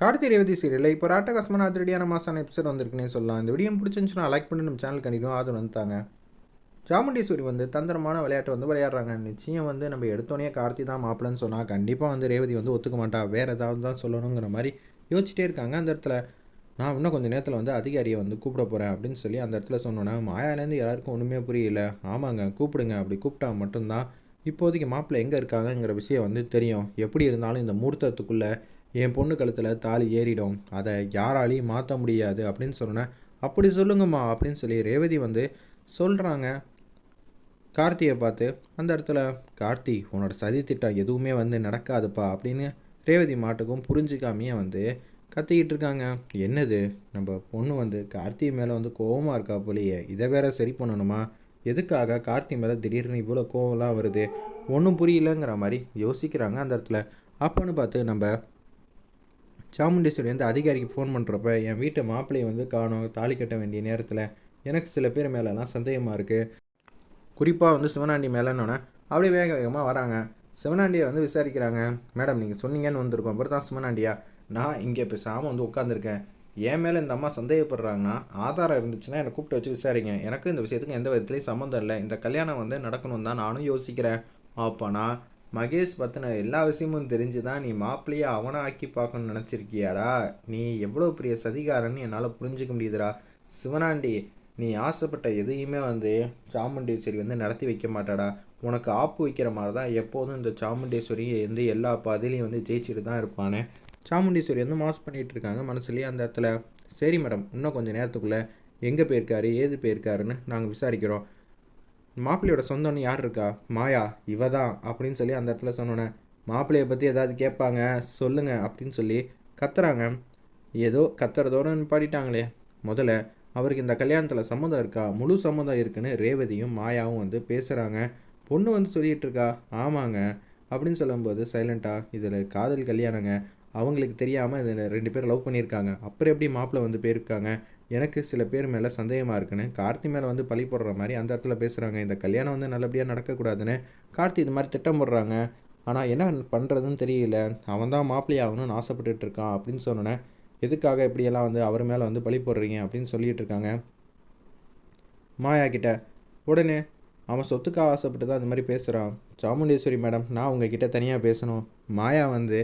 கார்த்தி ரேவதி சீரியலில் இப்போ ராட்டகாசமான அதிரடியான மாசான எபிசோட் வந்திருக்குன்னே சொல்லலாம். இந்த வீடியோ பிடிச்சிருந்துச்சுன்னா லைக் பண்ணி நம்ம சேனல் கண்டிப்பாக ஆதரவு வந்துட்டாங்க. சாமுண்டீஸ்வரி வந்து தந்திரமான விளையாட்டு வந்து விளையாடுறாங்க. நிச்சயம் வந்து நம்ம எடுத்தோடனே கார்த்தி தான் மாப்பிள்ளன்னு சொன்னால் கண்டிப்பாக வந்து ரேவதி வந்து ஒத்துக்க மாட்டா. வேறு ஏதாவது தான் சொல்லணுங்கிற மாதிரி யோசிச்சிட்டே இருக்காங்க. அந்த இடத்துல நான் இன்னும் கொஞ்சம் நேரத்தில் வந்து அதிகாரியை வந்து கூப்பிட போகிறேன் அப்படின்னு சொல்லி அந்த இடத்துல சொன்னோன்னா மாயாலேருந்து எல்லாருக்கும் ஒன்றுமே புரியல. ஆமாங்க கூப்பிடுங்க. அப்படி கூப்பிட்டா மட்டும்தான் இப்போதைக்கு மாப்பிள்ளை எங்கே இருக்காங்கங்கிற விஷயம் வந்து தெரியும். எப்படி இருந்தாலும் இந்த முகூர்த்தத்துக்குள்ளே என் பொண்ணு கழுத்தில் தாலி ஏறிடும். அதை யாராலையும் மாற்ற முடியாது அப்படின்னு சொன்னேன் அப்படி சொல்லுங்கம்மா அப்படின்னு சொல்லி ரேவதி வந்து சொல்கிறாங்க கார்த்தியை பார்த்து அந்த இடத்துல கார்த்தி உன்னோட சதி திட்டம் எதுவுமே வந்து நடக்காதுப்பா அப்படின்னு ரேவதி மாட்டுக்கும் புரிஞ்சுக்காமையே வந்து கத்திக்கிட்டு இருக்காங்க. என்னது? நம்ம பொண்ணு வந்து கார்த்தி மேலே வந்து கோவமாக இருக்கா போலியே இதை வேற சரி பண்ணணுமா? எதுக்காக கார்த்தி மேலே திடீர்னு இவ்வளோ கோவம்லாம் வருது? ஒன்றும் புரியலங்கிற மாதிரி யோசிக்கிறாங்க அந்த இடத்துல. அப்போன்னு பார்த்து நம்ம சாமுண்டேஸ்வரி வந்து அதிகாரிக்கு ஃபோன் பண்ணுறப்ப என் வீட்டு மாப்பிள்ளையை வந்து காணும் தாலி கட்ட வேண்டிய நேரத்தில் எனக்கு சில பேர் மேலெலாம் சந்தேகமாக இருக்குது குறிப்பாக வந்து சிவனாண்டி மேலேன்னொன்னே அப்படியே வேக வேகமாக வராங்க. சிவனாண்டியை வந்து விசாரிக்கிறாங்க. மேடம் நீங்கள் சொன்னீங்கன்னு வந்திருக்கோம். அப்புறம் தான் சிவனாண்டியா? நான் இங்கே பேசாமல் வந்து உட்காந்துருக்கேன் என் மேலே இந்த அம்மா சந்தேகப்படுறாங்கன்னா ஆதாரம் இருந்துச்சுன்னா என்னை கூப்பிட்டு வச்சு விசாரிங்க. எனக்கு இந்த விஷயத்துக்கு எந்த விதத்துலையும் சம்மந்தம் இல்லை. இந்த கல்யாணம் வந்து நடக்கணும் தான் நானும் யோசிக்கிறேன். அப்போனா மகேஷ் பற்றின எல்லா விஷயமும் தெரிஞ்சு தான் நீ மாப்பிள்ளையை அவனை ஆக்கி பார்க்கணும்னு நினச்சிருக்கியாடா? நீ எவ்வளோ பெரிய சதிகாரன்னு என்னால் புரிஞ்சுக்க முடியுதுடா. சிவனாண்டி நீ ஆசைப்பட்ட எதையுமே வந்து சாமுண்டீஸ்வரி வந்து நடத்தி வைக்க மாட்டாடா. உனக்கு ஆப்பு வைக்கிற மாதிரி தான் எப்போதும் இந்த சாமுண்டீஸ்வரி வந்து எல்லா பாதையிலையும் வந்து ஜெயிச்சுட்டு தான் இருப்பானே. சாமுண்டீஸ்வரி வந்து மாஸ் பண்ணிகிட்டு இருக்காங்க மனசுலேயே அந்த இடத்துல. சரி மேடம் இன்னும் கொஞ்சம் நேரத்துக்குள்ளே எங்கே போயிருக்காரு ஏது போயிருக்காருன்னு நாங்கள் விசாரிக்கிறோம். மாப்பிள்ளையோட சொந்தம்னு யார் இருக்கா? மாயா இவ தான் அப்படின்னு சொல்லி அந்த இடத்துல சொன்னோன்னே மாப்பிள்ளையை பற்றி ஏதாவது கேட்பாங்க சொல்லுங்கள் அப்படின்னு சொல்லி கத்துறாங்க. ஏதோ கத்துறதோடு பாடிட்டாங்களே முதல்ல அவருக்கு இந்த கல்யாணத்தில் சம்மந்தம் இருக்கா? முழு சம்மந்தம் இருக்குன்னு ரேவதியும் மாயாவும் வந்து பேசுகிறாங்க பொண்ணு வந்து சொல்லிகிட்டு இருக்கா ஆமாங்க அப்படின்னு சொல்லும்போது சைலண்ட்டாக இதில் காதல் கல்யாணங்க. அவங்களுக்கு தெரியாமல் இதில் ரெண்டு பேரும் லவ் பண்ணியிருக்காங்க. அப்புறம் எப்படி மாப்பிள்ளை வந்து போயிருக்காங்க எனக்கு சில பேர் மேலே சந்தேகமாக இருக்குன்னு கார்த்தி மேலே வந்து பழி போடுற மாதிரி அந்த இடத்துல பேசுகிறாங்க இந்த கல்யாணம் வந்து நல்லபடியாக நடக்கக்கூடாதுன்னு கார்த்தி இது மாதிரி திட்டம் போடுறாங்க. ஆனால் என்ன பண்ணுறதுன்னு தெரியல. அவன் தான் மாப்பிள்ளை ஆகணும்னு ஆசைப்பட்டுட்டு இருக்கான் அப்படின்னு சொன்னோன்னே எதுக்காக இப்படியெல்லாம் வந்து அவர் மேலே வந்து பழி போடுறீங்க? அப்படின்னு சொல்லிட்டு இருக்காங்க. மாயா கிட்ட உடனே அவன் சொத்துக்காக ஆசைப்பட்டு தான் இந்த மாதிரி பேசுகிறான் சாமுண்டேஸ்வரி மேடம் நான் உங்ககிட்ட தனியாக பேசணும். மாயா வந்து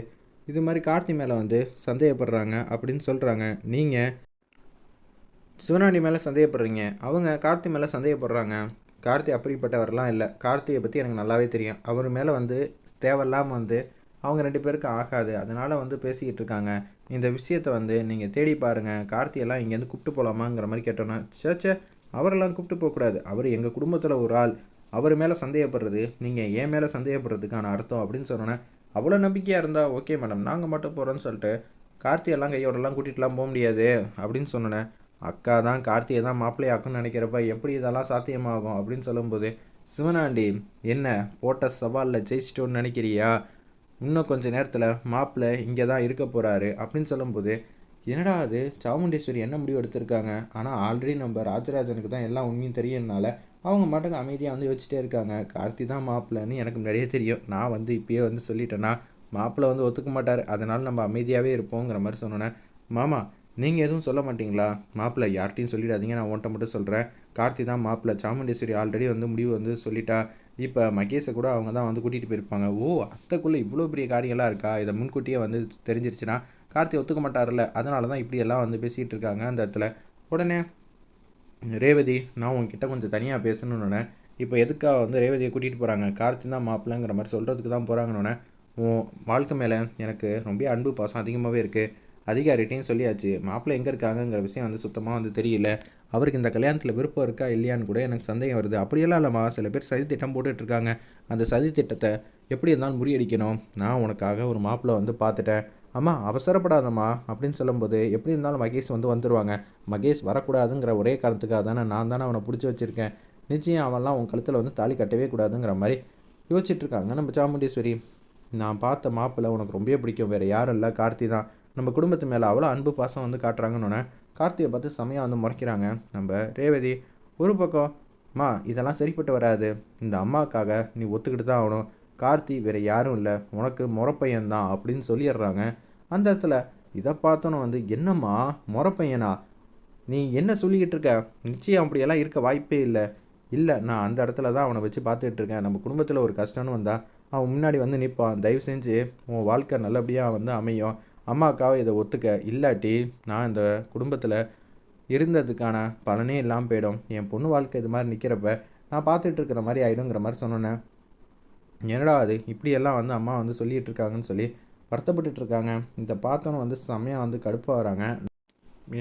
இது மாதிரி கார்த்தி மேலே வந்து சந்தேகப்படுறாங்க அப்படின்னு சொல்கிறாங்க நீங்கள் சிவனாண்டி மேலே சந்தேகப்படுறீங்க. அவங்க கார்த்தி மேலே சந்தேகப்படுறாங்க. கார்த்தி அப்படிப்பட்டவரெலாம் இல்லை. கார்த்தியை பற்றி எனக்கு நல்லாவே தெரியும். அவர் மேலே வந்து தேவையில்லாமல் வந்து அவங்க ரெண்டு பேருக்கு ஆகாது. அதனால் வந்து பேசிக்கிட்டு இருக்காங்க. இந்த விஷயத்தை வந்து நீங்கள் தேடி பாருங்கள் கார்த்தியெல்லாம் இங்கேருந்து கூப்பிட்டு போகலாமாங்கிற மாதிரி கேட்டோன்னா சேச்சே அவரெல்லாம் கூப்பிட்டு போகக்கூடாது அவர் எங்கள் குடும்பத்தில் ஒரு ஆள். அவர் மேலே சந்தேகப்படுறது நீங்கள் ஏன் மேலே சந்தேகப்படுறதுக்கான அர்த்தம் அப்படின்னு சொன்னோன்னே அவ்வளோ நம்பிக்கையாக இருந்தால் ஓகே மேடம். நாங்கள் மட்டும் போகிறோன்னு சொல்லிட்டு கார்த்தியெல்லாம் கையோடலாம் கூட்டிகிட்டுலாம் போக முடியாது அப்படின்னு சொன்னேன் அக்கா தான் கார்த்தியை தான் மாப்பிள்ளையாக்குன்னு நினைக்கிறப்ப எப்படி இதெல்லாம் சாத்தியமாகும் அப்படின்னு சொல்லும்போது சிவனாண்டி என்ன போட்ட சவாலில் ஜெயிச்சிட்டோன்னு நினைக்கிறியா? இன்னும் கொஞ்சம் நேரத்தில் மாப்பிள்ளை இங்கே தான் இருக்க போகிறாரு அப்படின்னு சொல்லும்போது என்னடா அது? சாமுண்டேஸ்வரி என்ன முடிவு எடுத்திருக்காங்க? ஆனால் ஆல்ரெடி நம்ம ராஜராஜனுக்கு தான் எல்லாம் உண்மையும் தெரியும்னால அவங்க மட்டும் அமைதியாக வந்து வச்சுட்டே இருக்காங்க. கார்த்தி தான் மாப்பிள்ளைன்னு எனக்கு முன்னாடியே தெரியும். நான் வந்து இப்பயே வந்து சொல்லிட்டேன்னா மாப்பிள்ளை வந்து ஒத்துக்க மாட்டார். அதனால் நம்ம அமைதியாகவே இருப்போங்கிற மாதிரி சொன்னோன்னே மாமா நீங்கள் எதுவும் சொல்ல மாட்டிங்களா? மாப்பிள்ளை யார்ட்டையும் சொல்லிடாதீங்க. நான் உன்ட்ட மட்டும் சொல்கிறேன் கார்த்தி தான் மாப்பிள்ளை சாமுண்டேஸ்வரி ஆல்ரெடி வந்து முடிவு வந்து சொல்லிட்டா. இப்போ மகேஷை கூட அவங்க தான் வந்து கூட்டிகிட்டு போயிருப்பாங்க. ஓ அத்தைக்குள்ளே இவ்வளோ பெரிய காரியங்களாக இருக்கா? இதை முன்கூட்டியே வந்து தெரிஞ்சிருச்சுன்னா கார்த்தி ஒத்துக்க மாட்டார்ல அதனால தான் இப்படியெல்லாம் வந்து பேசிகிட்டு இருக்காங்க அந்த இடத்துல. உடனே ரேவதி நான் உங்ககிட்ட கொஞ்சம் தனியாக பேசணுன்னு இப்போ எதுக்காக வந்து ரேவதியை கூட்டிகிட்டு போகிறாங்க கார்த்தி தான் மாப்பிள்ளைங்கிற மாதிரி சொல்கிறதுக்கு தான் போகிறாங்கன்னு உன் வாழ்க்கை மேலே எனக்கு ரொம்ப அன்பு பாசம் அதிகமாகவே இருக்குது அதிகாரிட்டையும் சொல்லியாச்சு மாப்பிள்ளை எங்கே இருக்காங்கங்கிற விஷயம் வந்து சுத்தமாக வந்து தெரியல. அவருக்கு இந்த கல்யாணத்தில் விருப்பம் இருக்கா இல்லையான்னு கூட எனக்கு சந்தேகம் வருது. அப்படியெல்லாம் இல்லைம்மா சில பேர் சதி திட்டம் போட்டுட்ருக்காங்க அந்த சதி திட்டத்தை எப்படி இருந்தாலும் முறியடிக்கணும். நான் உனக்காக ஒரு மாப்பிள்ளை வந்து பார்த்துட்டேன். அம்மா அவசரப்படாதம்மா அப்படின்னு சொல்லும்போது எப்படி இருந்தாலும் மகேஷ் வந்து வந்துடுவாங்க மகேஷ் வரக்கூடாதுங்கிற ஒரே காரணத்துக்காக தானே நான் தானே அவனை பிடிச்சி வச்சுருக்கேன். நிச்சயம் அவன்லாம் உன் கழுத்தில் வந்து தாலி கட்டவே கூடாதுங்கிற மாதிரி யோசிச்சுட்ருக்காங்க நம்ம சாமுண்டீஸ்வரி. நான் பார்த்த மாப்பிள்ளை உனக்கு ரொம்ப பிடிக்கும். வேறு யாரும் இல்லை. கார்த்தி தான். நம்ம குடும்பத்து மேலே அவ்வளோ அன்பு பாசம் வந்து காட்டுறாங்கன்னு கார்த்தியை பார்த்து செம்மையாக வந்து முறைக்கிறாங்க. நம்ம ரேவதி ஒரு பக்கம் மா இதெல்லாம் சரிப்பட்டு வராது. இந்த அம்மாவுக்காக நீ ஒத்துக்கிட்டு தான் ஆகணும். கார்த்தி வேறு யாரும் இல்லை. உனக்கு முறப்பையன் தான் அப்படின்னு சொல்லிடுறாங்க. அந்த இடத்துல இதை பார்த்தோன்னு வந்து என்னம்மா முறப்பையனா? பையனா நீ என்ன சொல்லிக்கிட்டு இருக்க? நிச்சயம் அப்படியெல்லாம் இருக்க வாய்ப்பே இல்லை. இல்லை நான் அந்த இடத்துல தான் அவனை வச்சு பார்த்துக்கிட்டு இருக்கேன். நம்ம குடும்பத்தில் ஒரு கஷ்டம்னு வந்தால் அவன் முன்னாடி வந்து நிற்பான் தயவு செஞ்சு உன் வாழ்க்கை நல்லபடியாக வந்து அமையும். அம்மாக்காவை இதை ஒத்துக்க இல்லாட்டி நான் இந்த குடும்பத்தில் இருந்ததுக்கான பலனே இல்லாமல் போயிடும். என் பொண்ணு வாழ்க்கை இது மாதிரி நிற்கிறப்ப நான் பார்த்துட்டு இருக்கிற மாதிரி ஆகிடுங்கிற மாதிரி சொன்னோன்னே என்னடா அது? இப்படியெல்லாம் வந்து அம்மா வந்து சொல்லிகிட்டு இருக்காங்கன்னு சொல்லி வருத்தப்பட்டு இருக்காங்க. இதை பார்த்தோன்னு வந்து செம்மையாக வந்து கடுப்பாக வராங்க.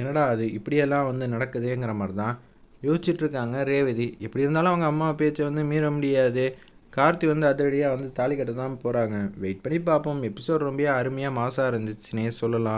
என்னடா அது? இப்படியெல்லாம் வந்து நடக்குதுங்கிற மாதிரி தான் யோசிச்சுட்ருக்காங்க ரேவதி. எப்படி இருந்தாலும் அவங்க அம்மா பேச்சை வந்து மீற முடியாது. கார்த்தி வந்து அதிரடியாக வந்து தாலி கட்ட தான் போகிறாங்க வெயிட் பண்ணி பார்ப்போம். எபிசோட் ரொம்ப அருமையாக மாசாக இருந்துச்சுன்னே சொல்லலாம்.